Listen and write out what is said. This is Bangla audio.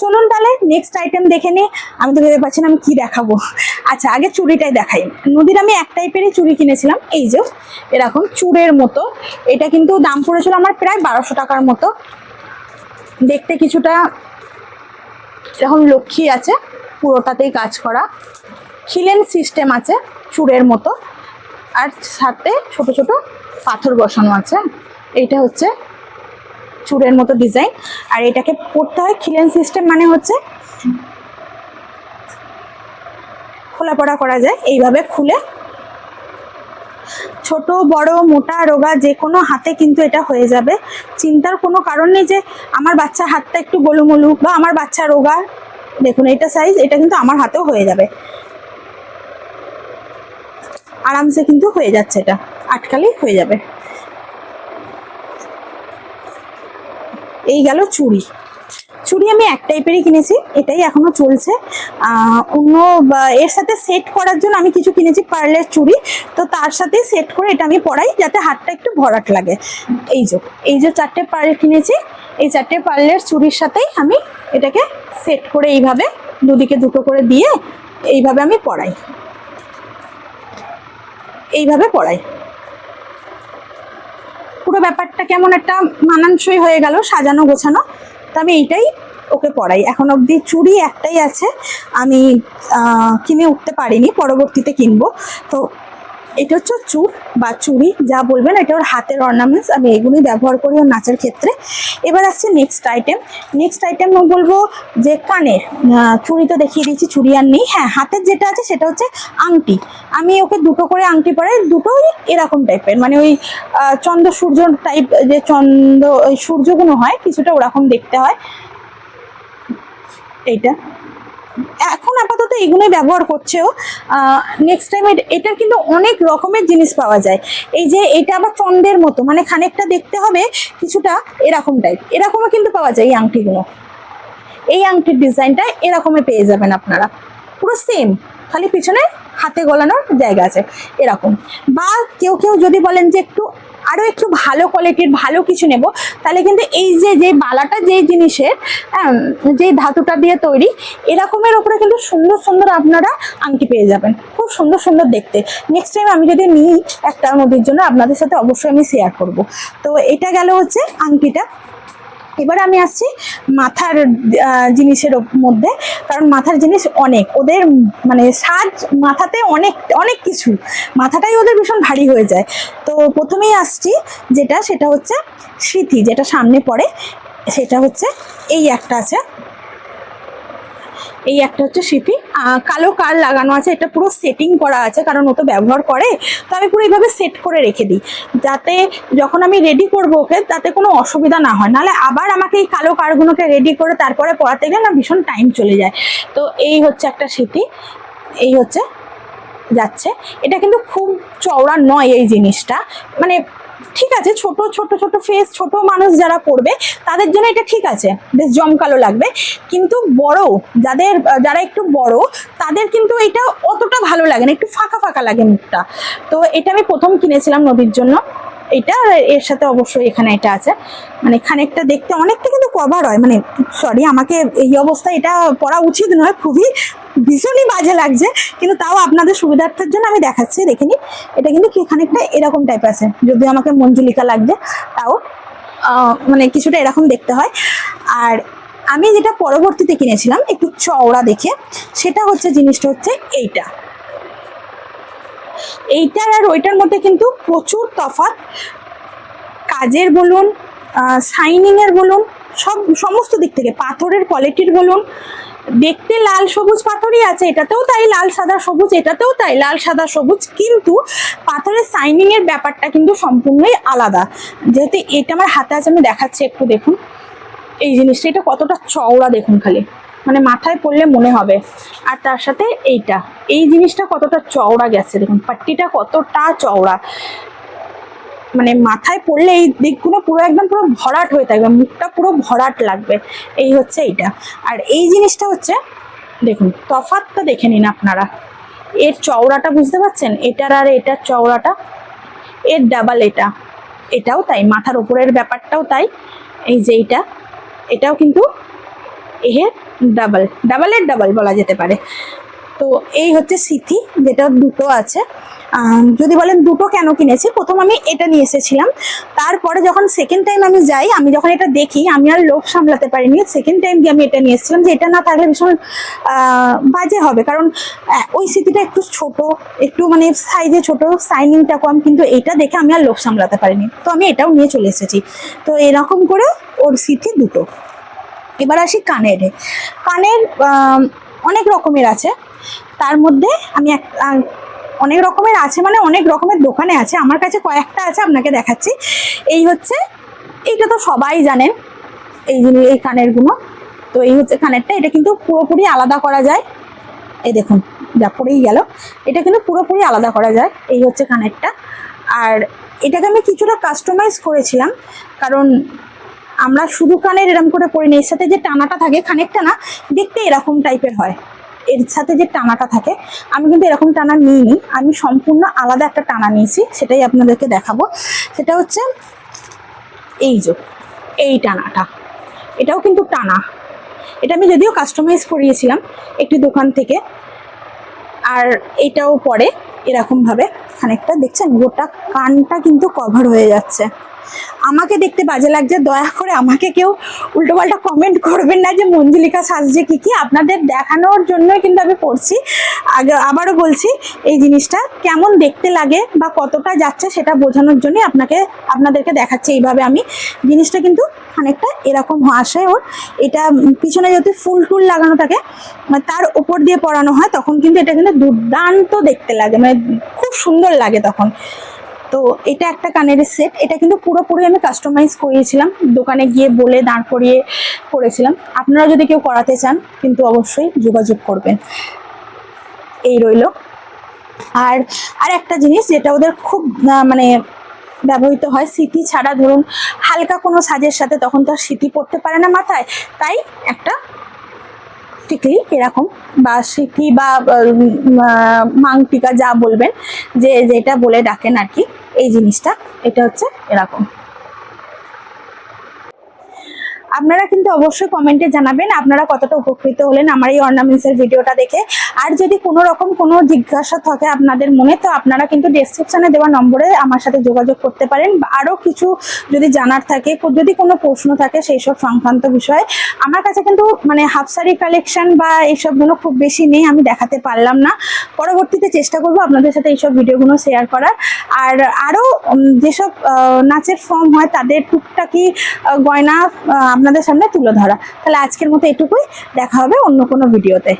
চলুন তাহলে নেক্সট আইটেম দেখে নিই আমি তো ভেবে পাচ্ছি না আমি কি দেখাবো। আচ্ছা আগে চুড়িটাই দেখাই। নদীর আমি এক টাইপেরই চুড়ি কিনেছিলাম। এই যে এরকম চুড়ের মতো। এটা কিন্তু দাম পড়েছিল আমার প্রায় বারোশো টাকার মতো। দেখতে কিছুটা এরকম লক্ষ্মী আছে, পুরোটাতেই কাজ করা। খিলেন সিস্টেম আছে, চুড়ের মতো। আর সাথে ছোট ছোট পাথর বসানো আছে। এইটা হচ্ছে চুড়ের মতো ডিজাইন আর এটাকে পড়তে হয় খিলেন সিস্টেম মানে হচ্ছে খোলা পড়া করা যায়, এইভাবে খুলে। ছোট, বড়, মোটা, রোগা যে কোনো হাতে কিন্তু এটা হয়ে যাবে। চিন্তার কোনো কারণ নেই যে আমার বাচ্চা হাতটা একটু গোলুমলু বা আমার বাচ্চা রোগা। দেখুন, এটা সাইজ এটা কিন্তু আমার হাতেও হয়ে যাবে। আরামসে কিন্তু হয়ে যাচ্ছে এটা, আটকালেই হয়ে যাবে। এই গেল চুড়ি। চুড়ি আমি এক টাইপেরই কিনেছি, এটাই এখনও চলছে। অন্য এর সাথে সেট করার জন্য আমি কিছু কিনেছি পার্লের চুড়ি। তো তার সাথে সেট করে এটা আমি পরাই, যাতে হাতটা একটু ভরাট লাগে। এই যে এই যে চারটে পার্ল কিনেছি, এই চারটে পার্লের চুড়ির সাথেই আমি এটাকে সেট করে এইভাবে দুদিকে দুটো করে দিয়ে এইভাবে আমি পরাই। এইভাবে পরাই। পুরো ব্যাপারটা কেমন একটা মানানসই হয়ে গেল, সাজানো গোছানো। তো আমি এইটাই ওকে পড়াই। এখন অবধি চুরি একটাই আছে, আমি কিনে উঠতে পারিনি, পরবর্তীতে কিনবো। তো এটা হচ্ছে চুর বা চুড়ি যা বলবেন, এটা ওর হাতের অর্নামেন্টস আমি এগুলোই ব্যবহার করি ওর নাচের ক্ষেত্রে। এবার আসছে নেক্সট আইটেম নেক্সট আইটেম বলব যে কানের চুড়ি তো দেখিয়ে দিয়েছি চুড়ি আর নেই। হ্যাঁ হাতের যেটা আছে সেটা হচ্ছে আংটি। আমি ওকে দুটো করে আংটি পরাই, দুটোই এরকম টাইপের মানে ওই চন্দ্র সূর্য টাইপ যে চন্দ্র, ওই সূর্যগুলো হয়, কিছুটা ওরকম দেখতে হয়। এইটা। এখন আপাতত এগুলোই ব্যবহার করছেও নেক্সট টাইম এটার কিন্তু অনেক রকমের জিনিস পাওয়া যায়। এই যে এটা আবার চন্দ্রের মতো মানে খানিকটা দেখতে হবে কিছুটা এরকম টাইপ এরকমও কিন্তু পাওয়া যায় এই আংটিগুলো। এই আংটির ডিজাইনটা এরকমই পেয়ে যাবেন আপনারা। পুরো সেম খালি পিছনে হাতে গলানোর জায়গা আছে, এরকম। বা কেউ কেউ যদি বলেন যে একটু আরও একটু ভালো কোয়ালিটির ভালো কিছু নেব, তাহলে কিন্তু এই যে যে বালাটা, যে জিনিসের যে ধাতুটা দিয়ে তৈরি, এরকমের ওপরে কিন্তু সুন্দর সুন্দর আপনারা আংটি পেয়ে যাবেন। খুব সুন্দর সুন্দর দেখতে। নেক্সট টাইম আমি যদি নিই একটা নদীর জন্য, আপনাদের সাথে অবশ্যই আমি শেয়ার করব। তো এটা গেল হচ্ছে আংটিটা। এবার আমি আসছি মাথার জিনিসের মধ্যে। কারণ মাথার জিনিস অনেক। ওদের মানে সাজ মাথাতে অনেক অনেক কিছু। মাথাটাই ওদের ভীষণ ভারী হয়ে যায়। তো প্রথমেই আসছি যেটা, সেটা হচ্ছে স্মৃতি, যেটা সামনে পড়ে। সেটা হচ্ছে এই একটা আছে। এই একটা হচ্ছে স্মৃতি। কালো কার লাগানো আছে, এটা পুরো সেটিং করা আছে, কারণ ও তো ব্যবহার করে, তো আমি পুরো এইভাবে সেট করে রেখে দিই। যাতে যখন আমি রেডি করব ওকে, তাতে কোনো অসুবিধা না হয়। নাহলে আবার আমাকে এই কালো কারগুলোকে রেডি করে তারপরে পড়াতে গেলে না ভীষণ টাইম চলে যায়। তো এই হচ্ছে একটা স্মৃতি, এই হচ্ছে, যাচ্ছে। এটা কিন্তু খুব চওড়া নয় এই জিনিসটা। মানে ঠিক আছে, ছোট ছোট ছোট ফেস ছোট মানুষ যারা করবে, তাদের জন্য এটা ঠিক আছে, বেশ জমকালো লাগবে। কিন্তু বড়, যাদের, যারা একটু বড়, তাদের কিন্তু এটা অতটা ভালো লাগে না, একটু ফাঁকা ফাঁকা লাগে মুখটা। তো এটা আমি প্রথম কিনেছিলাম নদীর জন্য। এটা এর সাথে অবশ্যই এখানে এটা আছে। মানে খানিকটা দেখতে অনেকটা কিন্তু কভার হয়। মানে সরি আমাকে এই অবস্থায় এটা পড়া উচিত নয়, খুবই ভীষণই বাজে লাগছে। কিন্তু তাও আপনাদের সুবিধার্থের জন্য আমি দেখাচ্ছি দেখে নিন এটা কিন্তু খানিকটা এরকম টাইপ আছে। যদি আমাকে মঞ্জুলিকা লাগবে, তাও মানে কিছুটা এরকম দেখতে হয়। আর আমি যেটা পরবর্তীতে কিনেছিলাম, একটু চওড়া দেখে, সেটা হচ্ছে জিনিসটা হচ্ছে এইটা। এইটার আর ওইটার মধ্যে কিন্তু প্রচুর তফাৎ। কাজের বলুন শাইনিং এর বলুন, সব, সমস্ত দিক থেকে, পাথরের কোয়ালিটির বলুন, দেখতে লাল সবুজ পাথরই আছে, এটাতেও তাই, লাল সাদা সবুজ, এটাতেও তাই, লাল সাদা সবুজ, কিন্তু পাথরের শাইনিং এর ব্যাপারটা কিন্তু সম্পূর্ণই আলাদা। যেহেতু এটা আমার হাতে আছে, আমি দেখাচ্ছি একটু দেখুন। এই জিনিসটা, এটা কতটা চওড়া দেখুন খালি। মানে মাথায় পড়লে মনে হবে। আর তার সাথে এইটা। এই জিনিসটা কতটা চওড়া গেছে দেখুন, পাট্টিটা কতটা চওড়া। মানে মাথায় পড়লে এই দিকগুলো পুরো একদম পুরো ভরাট হয়ে থাকবে, মুখটা পুরো ভরাট লাগবে। এই হচ্ছে এইটা। আর এই জিনিসটা হচ্ছে, দেখুন তফাতটা দেখে নিন আপনারা। এর চওড়াটা বুঝতে পারছেন? এটার আর এটার চওড়াটা, এর ডাবল এটা। এটাও তাই, মাথার ওপরের ব্যাপারটাও তাই। এই যে এইটা, এটাও কিন্তু এর ডাবল ডাবলের ডাবল বলা যেতে পারে। তো এই হচ্ছে সিথি, যেটা দুটো আছে। যদি বলেন দুটো কেন কিনেছি, প্রথম আমি এটা নিয়ে এসেছিলাম। তারপরে যখন সেকেন্ড টাইম আমি যাই, আমি যখন এটা দেখি, আমি আর লোভ সামলাতে পারিনি। সেকেন্ড টাইম গিয়ে আমি এটা নিয়ে এসেছিলাম যে এটা না থাকলে ভীষণ বাজে হবে। কারণ ওই স্মৃতিটা একটু ছোট, একটু মানে সাইজে ছোট সাইনিংটা কম, কিন্তু এটা দেখে আমি আর লোভ সামলাতে পারিনি। তো আমি এটাও নিয়ে চলে এসেছি। তো এরকম করে ওর স্মৃতি দুটো। এবার আসি কানের কানের অনেক রকমের আছে। তার মধ্যে আমি এক অনেক রকমের আছে মানে অনেক রকমের দোকানে আছে। আমার কাছে কয়েকটা আছে, আপনাকে দেখাচ্ছি। এই হচ্ছে, এইটা তো সবাই জানেন, এই এই কানেরগুলো। তো এই হচ্ছে কানেরটা, এটা কিন্তু পুরোপুরি আলাদা করা যায়। এই দেখুন, যা পড়েই গেল। এটা কিন্তু পুরোপুরি আলাদা করা যায়, এই হচ্ছে কানেরটা। আর এটাকে আমি কিছুটা কাস্টমাইজ করেছিলাম, কারণ আমরা শুধু কানের এরকম করে পরি না, এর সাথে যে টানাটা থাকে, খানিকটা না, দেখতে এরকম টাইপের হয়। এর সাথে যে টানাটা থাকে, আমি কিন্তু এরকম টানা নিইনি, আমি সম্পূর্ণ আলাদা একটা টানা নিয়েছি, সেটাই আপনাদেরকে দেখাবো। সেটা হচ্ছে এই যে, এই টানাটা। এটাও কিন্তু টানা। এটা আমি যদিও কাস্টমাইজ করিয়েছিলাম একটি দোকান থেকে, আর এটাও পরে এরকমভাবে খানিকটা, দেখছেন? গোটা কানটা কিন্তু কভার হয়ে যাচ্ছে। আমাকে দেখতে বাজে লাগছে, দয়া করে আমাকে কেউ উল্টোপাল্টা কমেন্ট করবেন না যে মঞ্জুলিকা সাজছে কি কি। আপনাদের দেখানোর জন্যই কিন্তু আমি পড়ছি। আগে আবারও বলছি, এই জিনিসটা কেমন দেখতে লাগে বা কতটা যাচ্ছে সেটা বোঝানোর জন্যই আপনাকে, আপনাদেরকে দেখাচ্ছি। এইভাবে আমি জিনিসটা কিন্তু খানিকটা এরকম আসে ওর। এটা পিছনে যদি ফুল টুল লাগানো থাকে মানে তার ওপর দিয়ে পরানো হয়, তখন কিন্তু এটা কিন্তু দুর্দান্ত দেখতে লাগে। মানে খুব সুন্দর লাগে তখন। তো এটা একটা কানের সেট। এটা কিন্তু পুরোপুরি আমি কাস্টমাইজ করিয়েছিলাম দোকানে গিয়ে বলে দাঁড় করিয়ে করেছিলাম। আপনারা যদি কেউ করাতে চান, কিন্তু অবশ্যই যোগাযোগ করবেন। এই রইল। আর আর একটা জিনিস যেটা ওদের খুব মানে ব্যবহৃত হয় স্মৃতি ছাড়া ধরুন, হালকা কোনো সাজের সাথে তখন তো আর স্মৃতি পড়তে পারে না মাথায়। তাই একটা টিকলি এরকম বা সিটি বা মাংটিকা যা বলবেন, যে, যেটা বলে ডাকেন আর কি, এই জিনিসটা, এটা হচ্ছে এরকম। আপনারা কিন্তু অবশ্যই কমেন্টে জানাবেন, আপনারা কতটা উপকৃত হলেন আমার এই অর্নামেন্টসের ভিডিওটা দেখে। আর যদি কোনো রকম কোনো জিজ্ঞাসা থাকে আপনাদের মনে, তো আপনারা কিন্তু ডেসক্রিপশনে দেওয়া নম্বরে আমার সাথে যোগাযোগ করতে পারেন। আরও কিছু যদি জানার থাকে যদি কোনো প্রশ্ন থাকে সেই সব সংক্রান্ত বিষয়ে, আমার কাছে কিন্তু মানে হাফ শাড়ি কালেকশন বা এইসবগুলো খুব বেশি নেই, আমি দেখাতে পারলাম না। পরবর্তীতে চেষ্টা করব আপনাদের সাথে এইসব ভিডিওগুলো শেয়ার করার। আর আরও যেসব নাচের ফর্ম হয় তাদের টুকটাকি গয়না আপনাদের সামনে তুলে ধরা। তাহলে আজকের মতো এটুকুই। দেখা হবে অন্য কোনো ভিডিওতে।